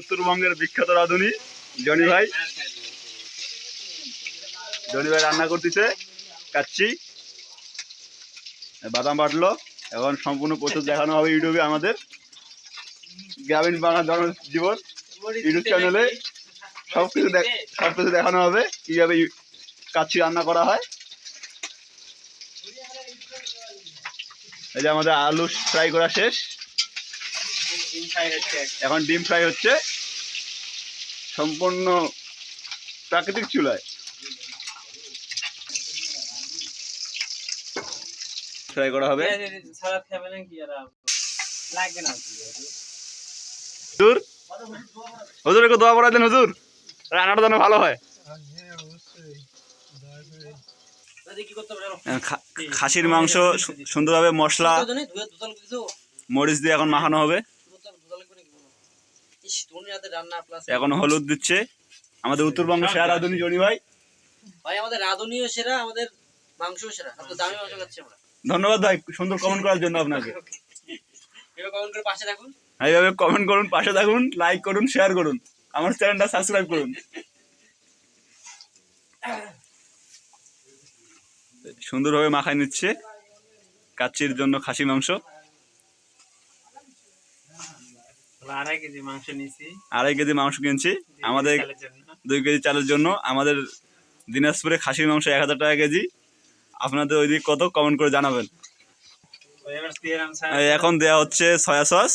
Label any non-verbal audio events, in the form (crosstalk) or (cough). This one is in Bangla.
উত্তরবঙ্গের বিখ্যাত রাঁধুনি, জনি ভাই। জনি ভাই রান্না করতেছে কাচ্ছি বাদাম বাটলো, এখন সম্পূর্ণ প্রচুর দেখানো হবে ইউটিউবে আমাদের। গ্রামীণ বাংলা জনজীবন ইউটিউব চ্যানেলে সব কিছু সব কিছু দেখানো হবে, কীভাবে কাচ্ছি রান্না করা হয়। এই যে আমাদের আলু ফ্রাই করা শেষ। এখন ডিম ফ্রাই হচ্ছে সম্পূর্ণ প্রাকৃতিক চুলায়। ফ্রাই করা হবে। হুজুর হুজুর একটু দোয়া পড়াই দেন হুজুর। রান্নাটা যেন ভালো হয়। খা- খাসির মাংস সুন্দরভাবে মশলা মরিচ দিয়ে এখন মাখানো হবে। এখন হলুদ দিচ্ছে। আমাদের উত্তরবঙ্গের সেরা রাঁধুনি জনি ভাই। ভাই আমাদের রাঁধুনিও সেরা আমাদের মাংসও সেরা। দামি মাংস খাচ্ছি আমরা। ধন্যবাদ ভাই সুন্দর কমেন্ট করার জন্য আপনাকে। (laughs) কমেন্ট করে পাশে থাকুন। এইভাবে কমেন্ট করুন পাশে থাকুন লাইক করুন শেয়ার করুন। আমার চ্যানেলটা সাবস্ক্রাইব করুন। সুন্দরভাবে মাখায় নিচ্ছে। কাচ্চির জন্য খাসি মাংস। আড়াই কেজি মাংস নিয়েছি। আড়াই কেজি মাংস কিনছি। আমাদের দুই কেজি চালের জন্য। আমাদের দিনাজপুরে খাসির মাংস এক হাজার টাকা কেজি। আপনাদের ওই দিক কত? কমেন্ট করে জানাবেন। এখন দেয়া হচ্ছে সয়া সস।